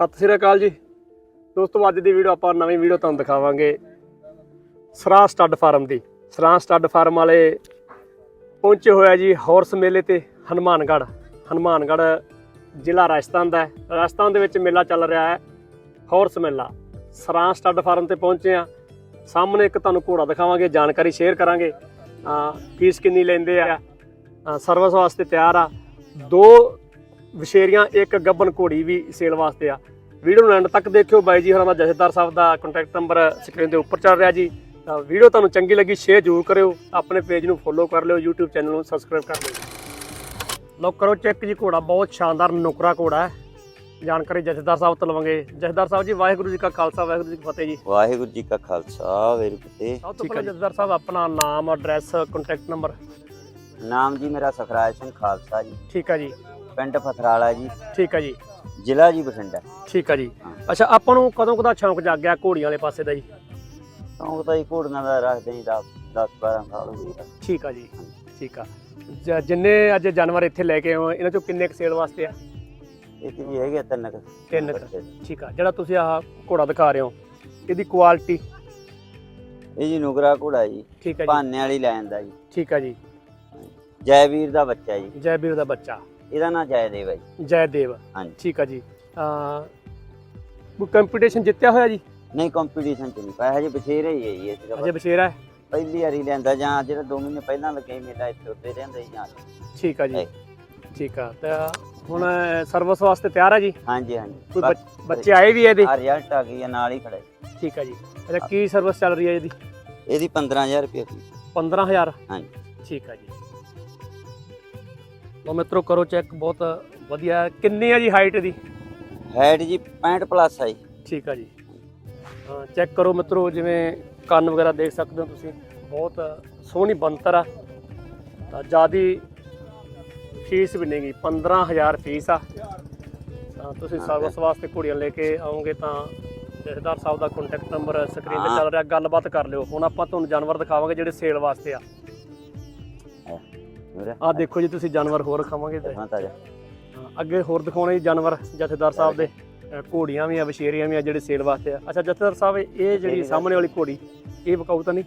ਸਤਿ ਸ੍ਰੀ ਅਕਾਲ ਜੀ। ਦੋਸਤੋ, ਅੱਜ ਦੀ ਵੀਡੀਓ ਆਪਾਂ ਨਵੀਂ ਵੀਡੀਓ ਤੁਹਾਨੂੰ ਦਿਖਾਵਾਂਗੇ ਸਰਾਂ ਸਟੱਡ ਫਾਰਮ ਦੀ। ਸਰਾਂ ਸਟੱਡ ਫਾਰਮ ਵਾਲੇ ਪਹੁੰਚੇ ਹੋਇਆ ਜੀ ਹਾਰਸ ਮੇਲੇ ਤੇ ਹਨੂਮਾਨਗੜ੍ਹ। ਹਨੂਮਾਨਗੜ੍ਹ ਜ਼ਿਲ੍ਹਾ ਰਾਜਸਥਾਨ ਦਾ ਹੈ। ਰਾਜਸਥਾਨ ਦੇ ਵਿੱਚ ਮੇਲਾ ਚੱਲ ਰਿਹਾ ਹੈ, ਹਾਰਸ ਮੇਲਾ। ਸਰਾਂ ਸਟੱਡ ਫਾਰਮ ਤੇ ਪਹੁੰਚੇ ਆ। ਸਾਹਮਣੇ ਇੱਕ ਤੁਹਾਨੂੰ ਘੋੜਾ ਦਿਖਾਵਾਂਗੇ, ਜਾਣਕਾਰੀ ਸ਼ੇਅਰ ਕਰਾਂਗੇ। ਫੀਸ ਕਿੰਨੀ ਲੈਂਦੇ ਆ? ਸਰਵਿਸ ਵਾਸਤੇ ਤਿਆਰ ਆ। ਦੋ ਵਿਸ਼ੇਰੀਆਂ ਇੱਕ ਗੱਬਨ ਘੋੜੀ ਵੀ ਸੇਲ ਵਾਸਤੇ ਆ। ਵੀਡੀਓ ਨੂੰ ਐਂਡ ਤੱਕ ਦੇਖਿਓ। ਬਾਈ ਜੀ ਹੋਰਾਂ ਦਾ ਜਥੇਦਾਰ ਸਾਹਿਬ ਦਾ ਕੰਟੈਕਟ ਨੰਬਰ ਸਕਰੀਨ ਦੇ ਉੱਪਰ ਚੱਲ ਰਿਹਾ ਜੀ। ਤਾਂ ਵੀਡੀਓ ਤੁਹਾਨੂੰ ਚੰਗੀ ਲੱਗੀ ਸ਼ੇਅਰ ਜ਼ਰੂਰ ਕਰਿਓ। ਆਪਣੇ ਪੇਜ ਨੂੰ ਫੋਲੋ ਕਰ ਲਿਓ YouTube ਚੈਨਲ ਨੂੰ ਸਬਸਕ੍ਰਾਈਬ ਕਰ ਲਿਓ। ਲਓ ਕਰੋ ਚੈੱਕ ਜੀ ਘੋੜਾ। ਬਹੁਤ ਸ਼ਾਨਦਾਰ ਨੁਕਰਾ ਘੋੜਾ ਹੈ। ਜਾਣਕਾਰੀ ਜਥੇਦਾਰ ਸਾਹਿਬ ਤੋਂ ਲਵਾਂਗੇ। ਜਥੇਦਾਰ ਸਾਹਿਬ ਜੀ ਵਾਹਿਗੁਰੂ ਜੀ ਕਾ ਖਾਲਸਾ ਵਾਹਿਗੁਰੂ ਜੀ ਕੀ ਫਤਿਹ ਜੀ। ਵਾਹਿਗੁਰੂ ਜੀ ਕਾ ਖਾਲਸਾ ਵਾਹਿਗੁਰੂ ਜੀ ਕੀ ਸਭ ਤੋਂ ਪਹਿਲਾਂ ਜਥੇਦਾਰ ਸਾਹਿਬ ਆਪਣਾ ਨਾਮ ਐਡਰੈਸ ਕੰਟੈਕਟ ਨੰਬਰ ਨਾਮ ਜੀ ਮੇਰਾ ਸਖਰਾਜ ਸਿੰਘ ਖਾਲਸਾ ਜੀ। ਠੀਕ ਆ ਜੀ। ਪਿੰਡ ਫਥਰਾਲਾ ਜੀ। ਠੀਕ ਆ ਜੀ। ਜ਼ਿਲ੍ਹਾ ਜੀ ਬਠਿੰਡਾ। ਠੀਕ ਆ ਜੀ। ਹਾਂ। ਅੱਛਾ ਆਪਾਂ ਨੂੰ ਕਦੋਂ ਕਦਾ ਸ਼ੌਂਕ ਜਾਗ ਗਿਆ ਘੋੜੀਆਂ ਵਾਲੇ ਪਾਸੇ ਦਾ ਜੀ? ਸ਼ੌਂਕ ਤਾਂ ਜੀ ਘੋੜੀਆਂ ਦਾ ਰੱਖਦੇ ਜੀ 10 12 ਸਾਲ ਹੋ ਗਏ। ਠੀਕ ਆ ਜੀ। ਠੀਕ ਆ। ਜਿੰਨੇ ਅੱਜ ਜਾਨਵਰ ਇੱਥੇ ਲੈ ਕੇ ਆਏ ਹੋ ਇਹਨਾਂ ਚੋਂ ਕਿੰਨੇ ਕੁ ਸੇਲ ਵਾਸਤੇ ਆ? ਤੇ ਜੀ ਹੈਗੇ ਤਿੰਨ ਕੁ। ਤਿੰਨ ਕੁ। ਠੀਕ ਆ। ਜਿਹੜਾ ਤੁਸੀਂ ਆਹ ਘੋੜਾ ਦਿਖਾ ਰਹੇ ਹੋ ਇਹਦੀ ਕੁਆਲਿਟੀ ਇਹ ਜੀ ਨੁਗਰਾ ਘੋੜਾ ਜੀ। ਠੀਕ ਆ ਜੀ। ਭਾਨੇ ਵਾਲੀ ਲੈਣ ਦਾ ਜੀ। ਠੀਕ ਆ ਜੀ। ਜੈਵੀਰ ਦਾ ਬੱਚਾ ਜੀ। ਜੈਬੀਰ ਦਾ ਬੱਚਾ। ਇਹਦਾ ਨਾਂ ਜੈਦੇਵ ਹੈ ਜੀ। ਜੈਦੇਵ। ਹਾਂਜੀ। ਠੀਕ ਆ ਜੀ। ਆ ਕੰਪੀਟੀਸ਼ਨ ਜਿੱਤਿਆ ਹੋਇਆ ਜੀ? ਨਹੀਂ ਕੰਪੀਟੀਸ਼ਨ ਚ ਨਹੀਂ। ਪਾਇਆ ਹਜੇ ਬਛੇਰੇ ਹੀ ਹੈ ਜੀ ਇਸ ਦਾ ਅਜੇ ਬਸ਼ੇਰਾ ਹੈ? ਪਹਿਲੀ ਵਾਰੀ ਲੈਂਦਾ ਜਾਂ ਜਿਹੜਾ 2 ਮਹੀਨੇ ਪਹਿਲਾਂ ਲੱਗੇ ਸੀ ਮੇਲਾ ਇੱਥੇ ਉੱਤੇ ਰਹਿੰਦਾ ਜੀ ਜਾਂ ਠੀਕ ਆ ਜੀ। ਹੈ। ਠੀਕ ਆ। ਤਾਂ ਹੁਣ ਸਰਵਿਸ ਵਾਸਤੇ ਤਿਆਰ ਆ ਜੀ? ਹਾਂਜੀ ਹਾਂਜੀ। ਕੋਈ ਬੱਚ- ਬੱਚੇ ਆਏ ਵੀ ਆ ਇਹਦੇ? ਆ ਰਿਜ਼ਲਟ ਆ ਗਈ ਆ ਨਾਲ ਹੀ ਖੜੇ। ਠੀਕ ਆ ਜੀ। ਅੱਛਾ ਕੀ ਸਰਵਿਸ ਚੱਲ ਰਹੀ ਹੈ ਇਹਦੀ? ਇਹਦੀ 15000 ਰੁਪਏ ਫੀਸ 15000 ਹਾਂਜੀ। ਠੀਕ ਆ ਜੀ। ਲੋ ਮਿੱਤਰੋ ਕਰੋ ਚੈੱਕ ਬਹੁਤ ਵਧੀਆ ਹੈ। ਕਿੰਨੀ ਆ ਜੀ ਹਾਈਟ ਦੀ? ਹਾਈਟ ਜੀ 65 ਪਲੱਸ ਆ ਜੀ। ਠੀਕ ਆ ਜੀ। ਚੈੱਕ ਕਰੋ ਮਿੱਤਰੋ ਜਿਵੇਂ ਕੰਨ ਵਗੈਰਾ ਦੇਖ ਸਕਦੇ ਹੋ ਤੁਸੀਂ। ਬਹੁਤ ਸੋਹਣੀ ਬੰਤਰ ਆ। ਤਾਂ ਜਿਆਦੀ ਫੀਸ ਵੀ ਨਹੀਂਗੀ 15000 ਫੀਸ ਆ। ਤਾਂ ਤੁਸੀਂ ਸਰਵਿਸ ਵਾਸਤੇ ਘੋੜੀਆਂ ਲੈ ਕੇ ਆਓਗੇ ਤਾਂ ਜਥੇਦਾਰ ਸਾਹਿਬ ਦਾ ਕੰਟੈਕਟ ਨੰਬਰ ਸਕਰੀਨ ਤੇ ਹਾਂ। ਚੱਲ ਰਿਹਾ ਗੱਲਬਾਤ ਕਰ ਲਿਓ। ਹੁਣ ਆਪਾਂ ਤੁਹਾਨੂੰ ਜਾਨਵਰ ਦਿਖਾਵਾਂਗੇ ਜਿਹੜੇ ਸੇਲ ਵਾਸਤੇ ਆ। ਮੇਰਾ ਆ ਦੇਖੋ ਜੀ ਤੁਸੀਂ ਜਾਨਵਰ ਹੋਰ ਖਾਵਾਂਗੇ ਤੇ ਹਾਂ ਅੱਗੇ ਹੋਰ ਦਿਖਾਉਣੇ ਜੀ ਜਾਨਵਰ ਜਥੇਦਾਰ ਸਾਹਿਬ ਦੇ। ਘੋੜੀਆਂ ਵੀ ਆ ਵਸ਼ੇਰੀਆਂ ਵੀ ਆ ਜਿਹੜੇ ਸੇਲ ਵਾਸਤੇ ਆ। ਅੱਛਾ ਜਥੇਦਾਰ ਸਾਹਿਬ ਇਹ ਜਿਹੜੀ ਸਾਹਮਣੇ ਵਾਲੀ ਘੋੜੀ ਇਹ ਵਿਕਾਊ ਤਾਂ ਨਹੀਂ?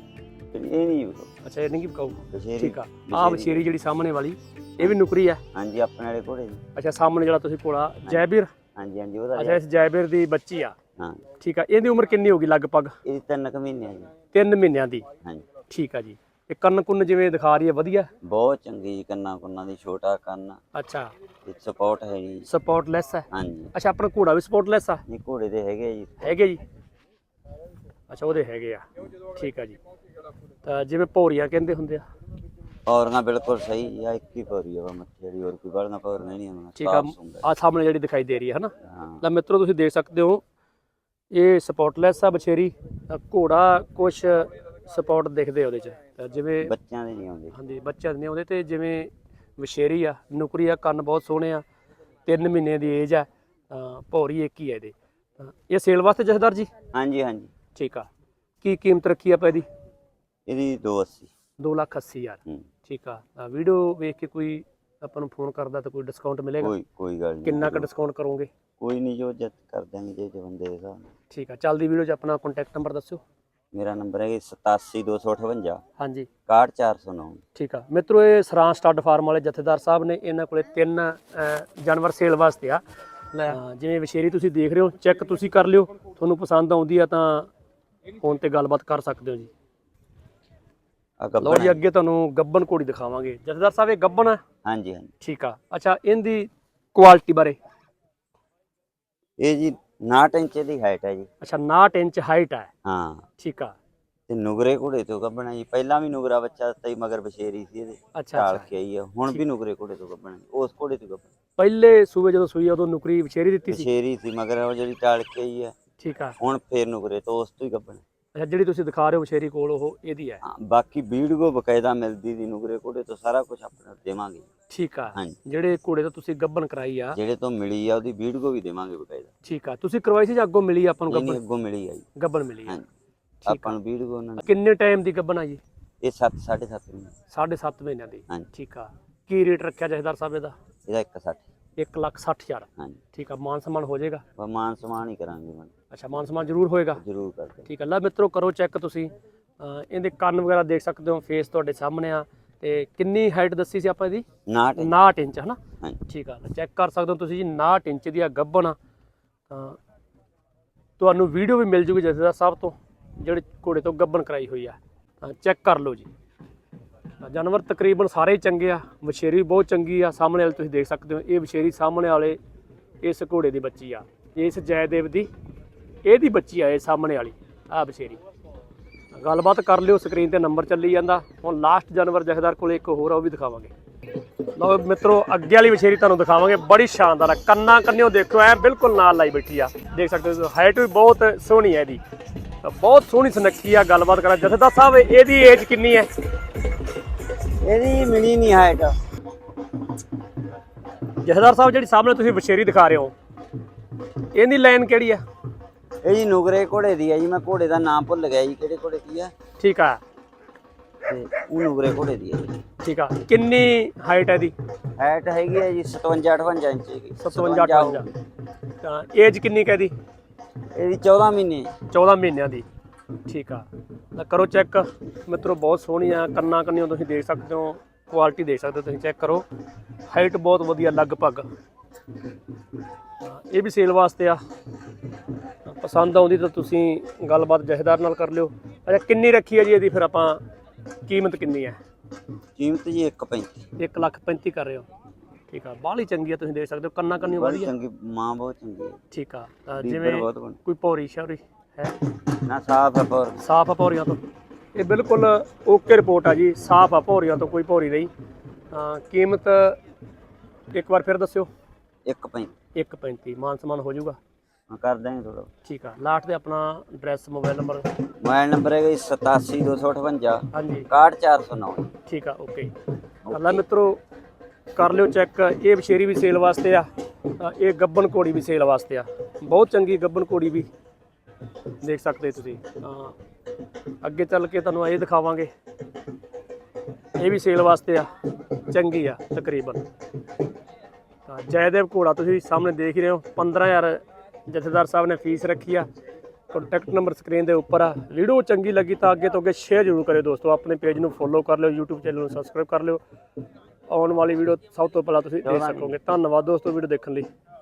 ਇਹ ਨਹੀਂ ਅੱਛਾ ਇਹ ਨਹੀਂ ਵਿਕਾਊ? ਬਸ਼ੇਰੀ ਠੀਕ ਆ। ਆ ਵਸ਼ੇਰੀ ਜਿਹੜੀ ਸਾਹਮਣੇ ਵਾਲੀ ਇਹ ਵੀ ਨੁਕਰੀ ਆ? ਹਾਂਜੀ ਆਪਣੇ ਵਾਲੇ ਘੋੜੇ ਜੀ ਅੱਛਾ ਸਾਹਮਣੇ ਜਿਹੜਾ ਤੁਸੀਂ ਘੋੜਾ ਜੈਬੀਰ? ਹਾਂਜੀ ਹਾਂਜੀ ਉਹਦਾ ਅੱਛਾ ਇਸ ਜੈਬੀਰ ਦੀ ਬੱਚੀ ਆ। ਹਾਂ। ਠੀਕ ਆ ਇਹਦੀ ਉਮਰ ਕਿੰਨੀ ਹੋਗੀ ਲਗਭਗ? ਇਹ ਤਿੰਨ ਕੁ ਮਹੀਨੇ ਆ ਜੀ 3 ਮਹੀਨਿਆਂ ਦੀ। ਹਾਂਜੀ। ਠੀਕ ਆ ਜੀ। ਇਹ ਕੰਨ ਕੁੰਨ ਜਿਵੇਂ ਦਿਖਾ ਰਹੀ ਹੈ ਵਧੀਆ? ਬਹੁਤ ਚੰਗੀ ਜੀ ਕੰਨਾਂ ਕੁੰਨਾਂ ਦੀ ਛੋਟਾ ਕੰਨ। ਅੱਛਾ। ਇੱਕ ਸਪੋਰਟ ਹੈ ਜੀ। ਸਪੋਰਟਲੈਸ ਹੈ? ਹਾਂਜੀ। ਅੱਛਾ ਆਪਣਾ ਘੋੜਾ ਵੀ ਸਪੋਰਟਲੈਸ ਆ? ਇਹ ਘੋੜੇ ਦੇ ਹੈਗੇ ਜੀ। ਹੈਗੇ ਜੀ? ਅੱਛਾ ਉਹਦੇ ਹੈਗੇ ਆ। ਠੀਕ ਆ ਜੀ। ਤਾਂ ਜਿਵੇਂ ਭੌਰੀਆਂ ਕਹਿੰਦੇ ਹੁੰਦੇ ਆ। ਔਰ ਨਾ ਬਿਲਕੁਲ ਸਹੀ ਆ ਇੱਕ ਹੀ ਪੌਰੀ ਆ ਮੱਥੇ ਜਿਹੜੀ ਹੋਰ ਕੋਈ ਬੜਨਾ ਪੌਰ ਨਹੀਂ ਆਉਣਾ ਠੀਕ ਆ ਆ ਸਾਹਮਣੇ ਜਿਹੜੀ ਦਿਖਾਈ ਦੇ ਰਹੀ ਹੈ ਹਨਾ? ਤਾਂ ਮਿੱਤਰੋ ਤੁਸੀਂ ਦੇਖ ਸਕਦੇ ਹੋ ਇਹ ਸਪੋਰਟਲੈਸ ਆ ਬਛੇਰੀ। ਤਾਂ ਘੋੜਾ ਕੁਛ ਸਪੋਰਟ ਦਿਖਦੇ ਉਹਦੇ ਚ। ਤਾਂ ਜਿਵੇਂ ਬੱਚਿਆਂ ਦੇ ਨਹੀਂ ਆਉਂਦੇ। ਹਾਂਜੀ ਬੱਚਿਆਂ ਦੇ ਨੇ ਉਹਦੇ ਤੇ ਜਿਵੇਂ ਵਿਸ਼ੇਰੀ ਆ ਨੁਕਰੀ ਆ ਕੰਨ ਬਹੁਤ ਸੋਹਣੇ ਆ 3 ਮਹੀਨੇ ਦੀ ਏਜ ਆ ਤਾਂ ਭੌਰੀ ਇੱਕ ਹੀ ਆ ਇਹਦੇ। ਤਾਂ ਇਹ ਸੇਲ ਵਾਸਤੇ ਜਥੇਦਾਰ ਜੀ? ਹਾਂਜੀ ਹਾਂਜੀ। ਠੀਕ ਆ। ਕੀ ਕੀਮਤ ਰੱਖੀ ਆਪਾਂ ਇਹਦੀ? ਇਹਦੀ 280 2 ਲੱਖ 80 ਹਜ਼ਾਰ। ਹੂੰ। ਠੀਕ ਆ। ਤਾਂ ਵੀਡੀਓ ਵੇਖ ਕੇ ਕੋਈ ਆਪਾਂ ਨੂੰ ਫੋਨ ਕਰਦਾ ਤਾਂ ਕੋਈ ਡਿਸਕਾਊਂਟ ਮਿਲੇਗਾ? ਕੋਈ ਕੋਈ ਗੱਲ ਨਹੀਂ। ਕਿੰਨਾ ਕੁ ਡਿਸਕਾਊਂਟ ਕਰੋਗੇ? ਕੋਈ ਨਹੀਂ ਜੋ ਜੱਤ ਕਰ ਦਾਂਗੇ ਜੇ ਬੰਦੇ ਦੇ ਠੀਕ ਆ। ਚੱਲਦੀ ਵੀਡੀਓ 'ਚ ਆਪਣਾ ਕੰਟੈਕਟ ਨੰਬਰ ਦੱਸਿਓ। ਮੇਰਾ ਨੰਬਰ ਹੈ 87258 ਹਾਂਜੀ। 61409 ਠੀਕ ਆ। ਮਿੱਤਰੋ ਇਹ ਸਰਾਂ ਸਟੱਡ ਫਾਰਮ ਵਾਲੇ ਜਥੇਦਾਰ ਸਾਹਿਬ ਨੇ ਇਹਨਾਂ ਕੋਲੇ ਤਿੰਨ ਜਾਨਵਰ ਸੇਲ ਵਾਸਤੇ ਆ। ਲੈ, ਜਿਵੇਂ ਵਿਸ਼ੇਰੀ ਤੁਸੀਂ ਦੇਖ ਰਹੇ ਹੋ ਚੈੱਕ ਤੁਸੀਂ ਕਰ ਲਿਓ। ਤੁਹਾਨੂੰ ਪਸੰਦ ਆਉਂਦੀ ਆ ਤਾਂ ਫੋਨ ਤੇ ਗੱਲਬਾਤ ਕਰ ਸਕਦੇ ਹੋ ਜੀ। ਆ ਲਓ ਗੱਬਣ ਜੀ ਅੱਗੇ ਤੁਹਾਨੂੰ ਗੱਬਨ ਘੋੜੀ ਦਿਖਾਵਾਂਗੇ। ਜਥੇਦਾਰ ਸਾਹਿਬ ਇਹ ਗੱਬਨ ਆ? ਹਾਂਜੀ ਹਾਂਜੀ। ਠੀਕ ਆ। ਅੱਛਾ ਇਹਦੀ ਕੁਆਲਿਟੀ ਬਾਰੇ। ਇਹ ਜੀ 59 ਇੰਚ ਦੀ ਹਾਈਟ ਹੈ ਜੀ। ਅੱਛਾ 59 ਇੰਚ ਹਾਈਟ ਹੈ। ਹਾਂ। ਠੀਕ ਆ। ਤੇ ਨੁਗਰੇ ਘੋੜੇ ਤੋਂ ਗੱਬਣਾ ਜੀ। ਪਹਿਲਾਂ ਵੀ ਨੁਗਰਾ ਬੱਚਾ ਤਈ ਮਗਰ ਬਸ਼ੇਰੀ ਸੀ ਇਹਦੇ। ਅੱਛਾ ਢਾਲ ਕੇ ਆਈ ਆ। ਹੁਣ ਵੀ ਨੁਗਰੇ ਘੋੜੇ ਤੋਂ ਗੱਬਣਾ ਉਸ ਘੋੜੇ ਤੋਂ ਗੱਬਣਾ ਪਹਿਲੇ ਸੂਬੇ ਜਦੋਂ ਸੂਈ ਉਦੋਂ ਨੁਕਰੀ ਵਿਸ਼ੇਰੀ ਦਿੱਤੀ ਸੀ? ਬਸ਼ੇਰੀ ਸੀ ਮਗਰ ਉਹ ਜਿਹੜੀ ਢਾਲ ਕੇ ਆਈ ਆ। ਠੀਕ ਆ। ਹੁਣ ਫੇਰ ਨੁਗਰੇ ਤੋਂ ਉਸ ਤੋਂ ਹੀ ਗੱਬਣਾ ਅੱਛਾ ਜਿਹੜੀ ਤੁਸੀਂ ਦਿਖਾ ਰਹੇ ਹੋ ਵਿਸ਼ੇਰੀ ਕੋਲ ਉਹ ਇਹਦੀ ਹੈ? ਹਾਂ ਬਾਕੀ ਵੀਡੀਓ ਬਕਾਇਦਾ ਮਿਲਦੀ ਦੀ ਨੁਗਰੇ ਘੋੜੇ ਤੋਂ ਸਾਰਾ ਕੁਝ ਆਪਣਾ ਦੇਵਾਂਗੇ। ਠੀਕ ਆ। ਹਾਂਜੀ। ਜਿਹੜੇ ਘੋੜੇ ਤੋਂ ਤੁਸੀਂ ਗੱਬਨ ਕਰਾਈ ਆ। ਜਿਹੜੇ ਤੋਂ ਮਿਲੀ ਆ ਉਹਦੀ ਵੀਡੀਓ ਵੀ ਦੇਵਾਂਗੇ ਬਕਾਇਦਾ। ਠੀਕ ਆ। ਤੁਸੀਂ ਕਰਵਾਈ ਸੀ ਜਾਂ ਅੱਗੋਂ ਮਿਲੀ ਆਪਾਂ ਨੂੰ ਨਹੀਂ ਨਹੀਂ ਗੱਬਨ ਅੱਗੋਂ ਮਿਲੀ ਆ ਜੀ। ਗੱਬਨ ਮਿਲੀ ਆ। ਹਾਂਜੀ। ਆਪਾਂ ਨੂੰ ਵੀਡੀਓ ਉਹਨਾਂ ਨੇ। ਕਿੰਨੇ ਟਾਈਮ ਦੀ ਗੱਬਨ ਆ ਜੀ? ਇਹ 7 7.5 ਮਹੀਨੇ 7.5 ਮਹੀਨਿਆਂ ਦੀ। ਹਾਂਜੀ। ਠੀਕ ਆ। ਕੀ ਰੇਟ ਰੱਖਿਆ ਜਥੇਦਾਰ ਸਾਹਿਬ ਇਹਦਾ? ਇਹਦਾ 160 1 ਲੱਖ 60 ਹਜ਼ਾਰ। ਹਾਂਜੀ। ਠੀਕ ਆ ਮਾਨ ਸਨਮਾਨ ਹੋ ਜਾਏਗਾ? ਬਸ ਮਾਨ ਸਮਾਨ ਹੀ ਕਰਾਂਗੇ ਮੈਂ ਅੱਛਾ ਮਾਨ ਸਨਮਾਨ ਜ਼ਰੂਰ ਹੋਏਗਾ? ਜ਼ਰੂਰ ਕਰਦੇ ਠੀਕ ਹੈ ਲੈ ਮਿੱਤਰੋ ਕਰੋ ਚੈੱਕ ਤੁਸੀਂ। ਅਹ ਇਹਦੇ ਕੰਨ ਵਗੈਰਾ ਦੇਖ ਸਕਦੇ ਹੋ ਫੇਸ ਤੁਹਾਡੇ ਸਾਹਮਣੇ ਆ। ਤੇ ਕਿੰਨੀ ਹਾਈਟ ਦੱਸੀ ਸੀ ਆਪਾਂ ਇਹਦੀ? ਨਾਟ 59 ਇੰਚ ਹਨਾ? ਹਾਂਜੀ। ਠੀਕ ਆ ਚੈੱਕ ਕਰ ਸਕਦੇ ਹੋ ਤੁਸੀਂ ਜੀ 59 ਇੰਚ ਦੀ ਆ ਗੱਬਣ ਆ। ਤਾਂ ਤੁਹਾਨੂੰ ਵੀਡੀਓ ਵੀ ਮਿਲ ਜੂਗੀ ਜਥੇਦਾਰ ਸਾਹਿਬ ਤੋਂ ਜਿਹੜੇ ਘੋੜੇ ਤੋਂ ਗੱਬਣ ਕਰਾਈ ਹੋਈ ਆ। ਤਾਂ ਚੈੱਕ ਕਰ ਲਓ ਜੀ। ਜਾਨਵਰ ਤਕਰੀਬਨ ਸਾਰੇ ਚੰਗੇ ਆ ਵਛੇਰੀ ਵੀ ਬਹੁਤ ਚੰਗੀ ਆ, ਸਾਹਮਣੇ ਵਾਲੇ ਤੁਸੀਂ ਦੇਖ ਸਕਦੇ ਹੋ, ਇਹ ਵਛੇਰੀ ਸਾਹਮਣੇ ਵਾਲੇ ਇਸ ਘੋੜੇ ਦੀ ਬੱਚੀ ਆ, ਇਸ ਜੈਦੇਵ ਦੀ, ਇਹਦੀ ਬੱਚੀ ਆ, ਇਹ ਸਾਹਮਣੇ ਵਾਲੀ ਆ ਵਛੇਰੀ ਗੱਲਬਾਤ ਕਰ ਲਿਓ, ਸਕਰੀਨ ਤੇ ਨੰਬਰ ਚੱਲੀ ਜਾਂਦਾ, ਹੁਣ ਲਾਸਟ ਜਾਨਵਰ ਜਥੇਦਾਰ ਕੋਲੇ ਇੱਕ ਹੋਰ ਆ, ਉਹ ਵੀ ਦਿਖਾਵਾਂਗੇ। ਲਓ ਮਿੱਤਰੋ, ਅੱਗੇ ਵਾਲੀ ਵਿਸ਼ੇਰੀ ਤੁਹਾਨੂੰ ਦਿਖਾਵਾਂਗੇ, ਬੜੀ ਸ਼ਾਨਦਾਰ ਆ, ਕੰਨਾਂ ਕੰਨਿਓ ਦੇਖੋ, ਐ ਬਿਲਕੁਲ ਨਾਲ ਲਾਈ ਬੈਠੀ ਆ, ਦੇਖ ਸਕਦੇ ਹੋ ਹਾਈਟ ਵੀ ਬਹੁਤ ਸੋਹਣੀ ਹੈ ਇਹਦੀ। ਬਹੁਤ ਸੋਹਣੀ ਸੁਨੱਖੀ ਆ, ਗੱਲਬਾਤ ਕਰਾਂ, ਜਥੇਦਾਰ ਸਾਹਿਬ, ਇਹਦੀ ਏਜ ਕਿੰਨੀ ਹੈ? ਇਹਦੀ ਮਿਣੀ ਨਹੀਂ ਹਾਈਟ ਜਥੇਦਾਰ ਸਾਹਿਬ ਜਿਹੜੀ ਸਾਹਮਣੇ ਤੁਸੀਂ ਵਿਸ਼ੇਰੀ ਦਿਖਾ ਰਹੇ ਹੋ ਇਹਦੀ ਲਾਈਨ ਕਿਹੜੀ ਆ? ਇਹ ਜੀ ਨੁਗਰੇ ਘੋੜੇ ਦੀ ਹੈ ਜੀ ਮੈਂ ਘੋੜੇ ਦਾ ਨਾਮ ਭੁੱਲ ਗਿਆ ਜੀ ਕਿਹੜੇ ਘੋੜੇ ਦੀ ਹੈ ਠੀਕ ਆ। ਤੇ ਉਹ ਨੁਗਰੇ ਘੋੜੇ ਦੀ ਹੈ ਜੀ। ਠੀਕ ਆ। ਕਿੰਨੀ ਹਾਈਟ ਹੈ ਇਹਦੀ? ਹਾਈਟ ਹੈਗੀ ਹੈ ਜੀ 57 58 ਇੰਚ ਦੀ 57 58 ਤਾਂ ਏਜ ਕਿੰਨੀ ਕੁ ਹੈ ਇਹਦੀ? ਇਹਦੀ 14 ਮਹੀਨੇ 14 ਮਹੀਨਿਆਂ ਦੀ। ਠੀਕ ਆ। ਤਾਂ ਕਰੋ ਚੈੱਕ। ਮਿੱਤਰੋ ਬਹੁਤ ਸੋਹਣੀ ਆ। ਕੰਨਾਂ ਕੰਨਿਓ ਤੁਸੀਂ ਦੇਖ ਸਕਦੇ ਹੋ ਕੁਆਲਿਟੀ ਦੇਖ ਸਕਦੇ ਹੋ ਤੁਸੀਂ। ਚੈੱਕ ਕਰੋ। ਹਾਈਟ ਬਹੁਤ ਵਧੀਆ ਲਗਭਗ। ਇਹ ਵੀ ਸੇਲ ਵਾਸਤੇ ਆ। ਪਸੰਦ ਆਉਂਦੀ ਤਾਂ ਤੁਸੀਂ ਗੱਲਬਾਤ ਜਥੇਦਾਰ ਨਾਲ ਕਰ ਲਿਓ। ਅੱਛਾ ਕਿੰਨੀ ਰੱਖੀ ਹੈ ਜੀ ਇਹਦੀ ਫਿਰ ਆਪਾਂ? ਕੀਮਤ ਕਿੰਨੀ ਹੈ? ਕੀਮਤ ਜੀ 1.35 1 ਲੱਖ 35 ਕਰ ਰਹੇ ਹੋ। ਠੀਕ ਆ ਬਾਹਲੀ ਚੰਗੀ ਆ ਤੁਸੀਂ ਦੇਖ ਸਕਦੇ ਹੋ। ਕੰਨਾਂ ਬੜੀ ਵਧੀਆ। ਚੰਗੀ ਮਾਂ ਬਹੁਤ ਚੰਗੀ ਹੈ। ਠੀਕ ਆ ਤਾਂ ਜਿਵੇਂ ਕੋਈ ਪੌਰੀ ਸ਼ੌਰੀ ਹੈ। ਨਾ ਸਾਫ਼ ਹੈ ਪਰ ਸਾਫ਼ ਆ ਭੌਰੀਆਂ ਤੋਂ। ਇਹ ਬਿਲਕੁਲ ਓਕੇ ਰਿਪੋਰਟ ਆ ਜੀ ਸਾਫ਼ ਆ ਭੌਰੀਆਂ ਤੋਂ ਕੋਈ ਭੌਰੀ ਨਹੀਂ। ਤਾਂ ਕੀਮਤ ਇੱਕ ਵਾਰ ਫਿਰ ਦੱਸਿਓ। 1.35 1.35 ਮਾਨ ਸਮਾਨ ਹੋ ਜਾਊਗਾ? ਹਾਂ ਕਰ ਦਾਂਗੇ ਥੋੜਾ ਠੀਕ ਆ ਲਾਸਟ ਤੇ ਆਪਣਾ address mobile number? Mobile number ਹੈਗਾ ਜੀ 87258 ਹਾਂਜੀ। 61409 ਠੀਕ ਆ ਓਕੇ। ਅੱਲਾ ਮਿੱਤਰੋ ਕਰ ਲਿਓ ਚੈੱਕ। ਇਹ ਬਸ਼ੇਰੀ ਵੀ ਸੇਲ ਵਾਸਤੇ ਆ। ਇਹ ਗੱਬਨ ਘੋੜੀ ਵੀ ਸੇਲ ਵਾਸਤੇ ਆ। ਬਹੁਤ ਚੰਗੀ ਗੱਬਨ ਘੋੜੀ ਵੀ। ਦੇਖ ਸਕਦੇ ਤੁਸੀਂ। ਤਾਂ ਅੱਗੇ ਚੱਲ ਕੇ ਤੁਹਾਨੂੰ ਇਹ ਦਿਖਾਵਾਂਗੇ। ਇਹ ਵੀ ਸੇਲ ਵਾਸਤੇ ਆ। ਚੰਗੀ ਆ ਤਕਰੀਬਨ। ਤਾਂ ਜੈਦੇਵ ਘੋੜਾ ਤੁਸੀਂ ਸਾਹਮਣੇ ਦੇਖ ਹੀ ਰਹੇ ਹੋ 15000 ਜਥੇਦਾਰ ਸਾਹਿਬ ਨੇ ਫੀਸ ਰੱਖੀ ਆ। ਕੰਟੈਕਟ ਨੰਬਰ ਸਕਰੀਨ ਦੇ ਉੱਪਰ ਆ। ਵੀਡੀਓ ਚੰਗੀ ਲੱਗੀ ਤਾਂ ਅੱਗੇ ਤੋਂ ਅੱਗੇ ਸ਼ੇਅਰ ਜ਼ਰੂਰ ਕਰਿਓ ਦੋਸਤੋ। ਆਪਣੇ ਪੇਜ ਨੂੰ ਫੋਲੋ ਕਰ ਲਿਓ YouTube ਚੈਨਲ ਨੂੰ ਸਬਸਕ੍ਰਾਈਬ ਕਰ ਲਿਓ। ਆਉਣ ਵਾਲੀ ਵੀਡੀਓ ਸਭ ਤੋਂ ਪਹਿਲਾਂ ਤੁਸੀਂ ਦੇਖ ਸਕੋਗੇ। ਧੰਨਵਾਦ ਦੋਸਤੋ ਵੀਡੀਓ ਦੇਖਣ ਲਈ।